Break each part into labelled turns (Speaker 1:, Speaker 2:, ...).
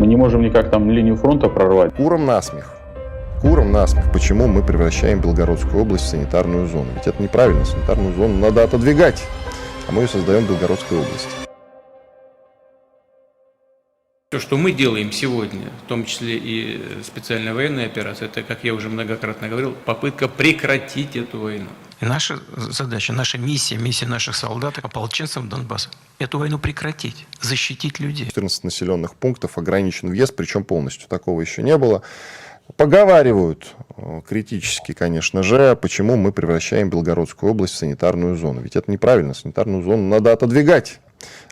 Speaker 1: Мы не можем никак там линию фронта прорвать.
Speaker 2: Куром насмех. Куром насмех. Почему мы превращаем Белгородскую область в санитарную зону? Ведь это неправильно. Санитарную зону надо отодвигать. А мы ее создаем в Белгородской области.
Speaker 3: То, что мы делаем сегодня, в том числе и специальная военная операция, это, как я уже многократно говорил, попытка прекратить эту войну.
Speaker 4: И наша задача, наша миссия, миссия наших солдат, ополченцев Донбасса – эту войну прекратить, защитить людей.
Speaker 2: 14 населенных пунктов ограничен въезд, причем полностью. Такого еще не было. Поговаривают э, критически, конечно же, почему мы превращаем Белгородскую область в санитарную зону. Ведь это неправильно. Санитарную зону надо отодвигать.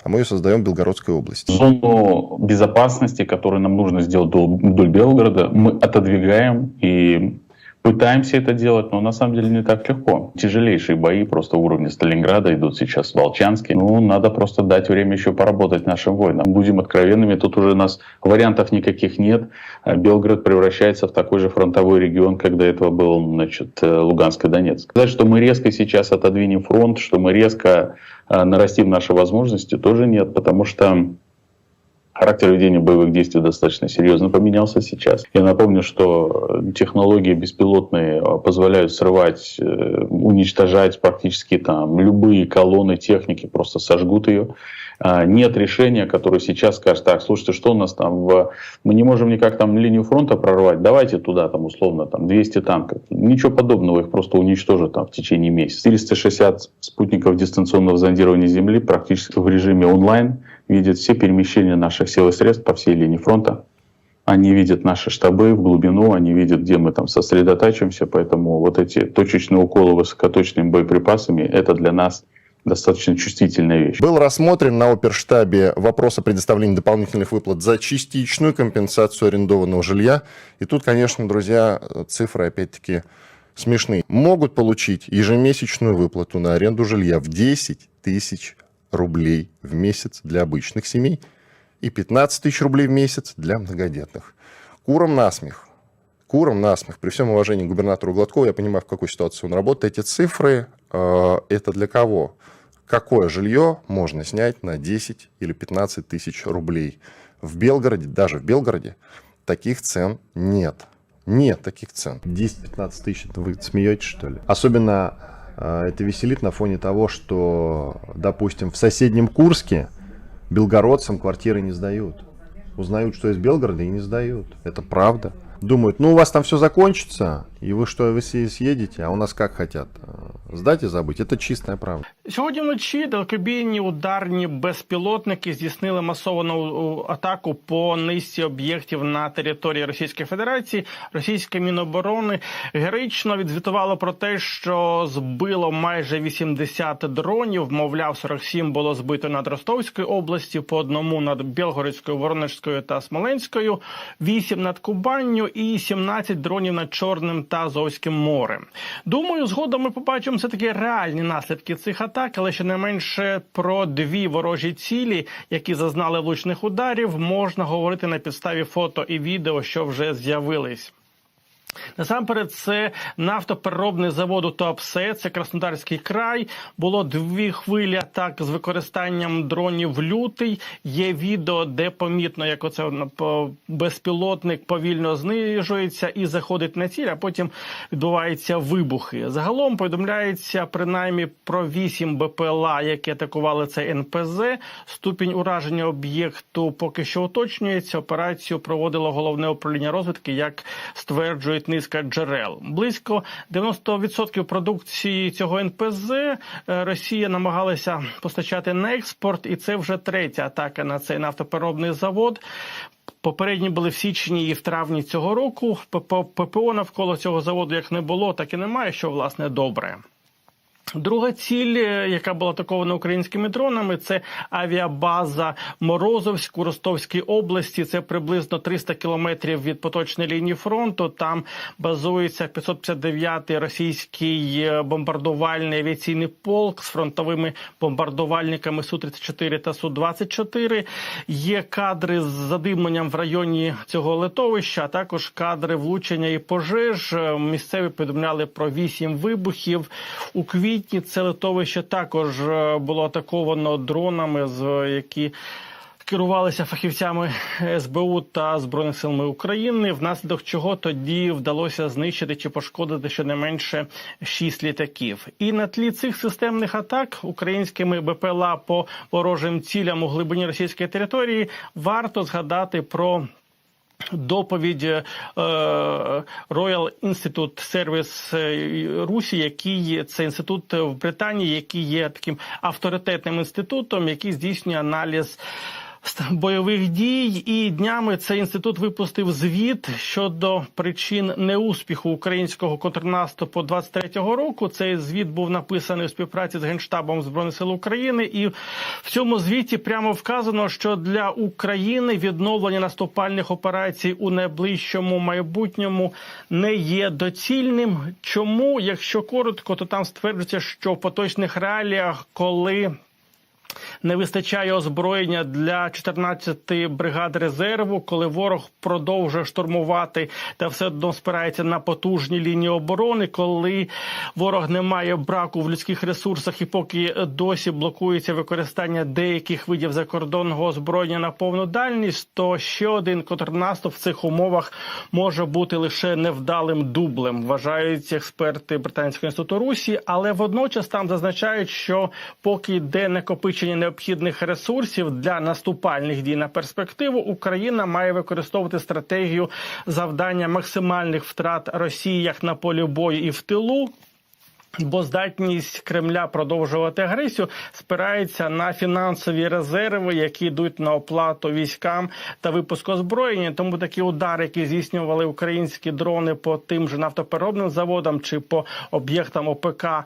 Speaker 2: А мы ее создаем в Белгородской области.
Speaker 1: Зону безопасности, которую нам нужно сделать до- вдоль Белгорода, мы отодвигаем и пытаемся это делать, но на самом деле не так легко. Тяжелейшие бои просто уровня Сталинграда идут сейчас в Волчанске. Ну, надо просто дать время еще поработать нашим воинам. Будем откровенными, тут уже у нас вариантов никаких нет. А Белгород превращается в такой же фронтовой регион, как до этого был значит, э, Луганск и Донецк. Сказать, что мы резко сейчас отодвинем фронт, что мы резко э, нарастим наши возможности, тоже нет, потому что Характер ведения боевых действий достаточно серьезно поменялся сейчас. Я напомню, что технологии беспилотные э, позволяют срывать, э, уничтожать практически там любые колонны техники, просто сожгут ее. А, Нет решения, которое сейчас скажет, так, слушайте, что у нас там, в... мы не можем никак там линию фронта прорвать, давайте туда там условно там 200 танков. Ничего подобного, их просто уничтожат там в течение месяца. 460 спутников дистанционного зондирования Земли практически в режиме онлайн видят все перемещения наших сил и средств по всей линии фронта. Они видят наши штабы в глубину, они видят, где мы там сосредотачиваемся, поэтому вот эти точечные уколы высокоточными боеприпасами, это для нас достаточно чувствительная вещь.
Speaker 2: Был рассмотрен на оперштабе вопрос о предоставлении дополнительных выплат за частичную компенсацию арендованного жилья. И тут, конечно, друзья, цифры опять-таки смешные. Могут получить ежемесячную выплату на аренду жилья в 10 тысяч рублей в месяц для обычных семей и 15 тысяч рублей в месяц для многодетных. Куром насмех. Куром насмех. При всем уважении к губернатору Гладкову, я понимаю, в какой ситуации он работает. Эти цифры, э, это для кого? Какое жилье можно снять на 10 или 15 тысяч рублей? В Белгороде, даже в Белгороде, таких цен нет. Нет таких цен. 10-15 тысяч, вы смеетесь, что ли? Особенно это веселит на фоне того, что, допустим, в соседнем Курске белгородцам квартиры не сдают. Узнают, что из Белгорода и не сдают. Это правда. Думают, ну у вас там все закончится, и вы что, вы съедете, а у нас как хотят? Э, Сдать и забыть. Это чистая правда.
Speaker 5: Сьогодні вночі далекобійні ударні безпілотники здійснили масовану у, атаку по низці об'єктів на території Російської Федерації. Російське Міноборони героїчно відзвітувало про те, що збило майже 80 дронів. Мовляв, 47 було збито над Ростовською області, по одному над Білгородською, Воронежською та Смоленською, 8 над Кубанню і 17 дронів над Чорним та Азовським морем. Думаю, згодом ми побачимо все таки реальні наслідки цих атак, але щонайменше про дві ворожі цілі, які зазнали влучних ударів, можна говорити на підставі фото і відео, що вже з'явились. Насамперед, це нафтопереробний завод у Туапсе, це Краснодарський край. Було дві хвилі атак з використанням дронів лютий. Є відео, де помітно, як оце безпілотник повільно знижується і заходить на ціль, а потім відбуваються вибухи. Загалом повідомляється принаймні про вісім БПЛА, які атакували цей НПЗ. Ступінь ураження об'єкту поки що уточнюється. Операцію проводило головне управління розвідки, як стверджують низка джерел. Близько 90% продукції цього НПЗ е, Росія намагалася постачати на експорт, і це вже третя атака на цей нафтопереробний завод. Попередні були в січні і в травні цього року. ППО навколо цього заводу як не було, так і немає, що власне добре. Друга ціль, е, яка була атакована українськими дронами, це авіабаза Морозовськ у Ростовській області. Це приблизно 300 кілометрів від поточної лінії фронту. Там базується 559-й російський е, бомбардувальний авіаційний полк з фронтовими бомбардувальниками су 34 та су 24 Є кадри з задимленням в районі цього литовища, а також кадри влучення і пожеж. Е, Місцеві повідомляли про вісім вибухів у квітні. Це литовище також е, було атаковано дронами, з які керувалися фахівцями СБУ та збройних сил України, внаслідок чого тоді вдалося знищити чи пошкодити щонайменше шість літаків. І на тлі цих системних атак українськими БПЛА по ворожим цілям у глибині російської території варто згадати про. Доповідь е, Royal Institute Service е, Русі, який це інститут в Британії, який є таким авторитетним інститутом, який здійснює аналіз бойових дій. І днями цей інститут випустив звіт щодо причин неуспіху українського контрнаступу 23-го року. Цей звіт був написаний у співпраці з генштабом збройних сил України, і в цьому звіті прямо вказано, що для України відновлення наступальних операцій у найближчому майбутньому не є доцільним. Чому, якщо коротко, то там стверджується, що в поточних реаліях, коли не вистачає озброєння для 14 бригад резерву, коли ворог продовжує штурмувати та все одно спирається на потужні лінії оборони, коли ворог не має браку в людських ресурсах і поки досі блокується використання деяких видів закордонного озброєння на повну дальність, то ще один контрнаступ в цих умовах може бути лише невдалим дублем, вважають експерти британського інституту Русі, але водночас там зазначають, що поки йде накопичення необхідних ресурсів для наступальних дій на перспективу, Україна має використовувати стратегію завдання максимальних втрат Росії як на полі бою і в тилу. Бо здатність Кремля продовжувати агресію спирається на фінансові резерви, які йдуть на оплату військам та випуск озброєння. Тому такі удари, які здійснювали українські дрони по тим же нафтопереробним заводам чи по об'єктам ОПК е,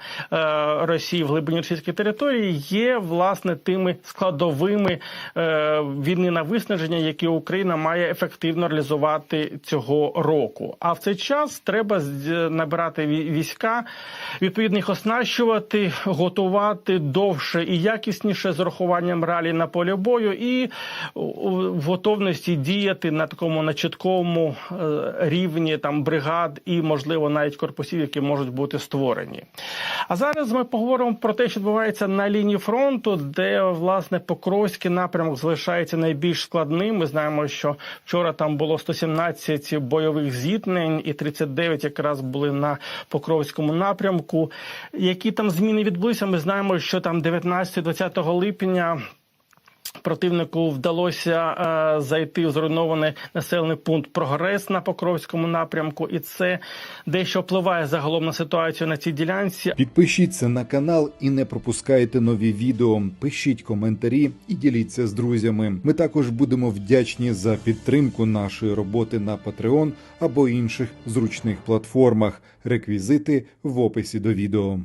Speaker 5: Росії в глибині російської території, є власне тими складовими е, війни на виснаження, які Україна має ефективно реалізувати цього року. А в цей час треба набирати вій- війська відповідно їх оснащувати, готувати довше і якісніше з урахуванням реалій на полі бою, і в готовності діяти на такому на чіткому е, рівні там бригад і, можливо, навіть корпусів, які можуть бути створені. А зараз ми поговоримо про те, що відбувається на лінії фронту, де власне Покровський напрямок залишається найбільш складним. Ми знаємо, що вчора там було 117 бойових зіткнень, і 39 якраз були на Покровському напрямку. Які там зміни відбулися? Ми знаємо, що там 19-20 липня. Противнику вдалося е, зайти в зруйнований населений пункт Прогрес на Покровському напрямку, і це дещо впливає загалом на ситуацію на цій ділянці.
Speaker 6: Підпишіться на канал і не пропускайте нові відео. Пишіть коментарі і діліться з друзями. Ми також будемо вдячні за підтримку нашої роботи на Patreon або інших зручних платформах. Реквізити в описі до відео.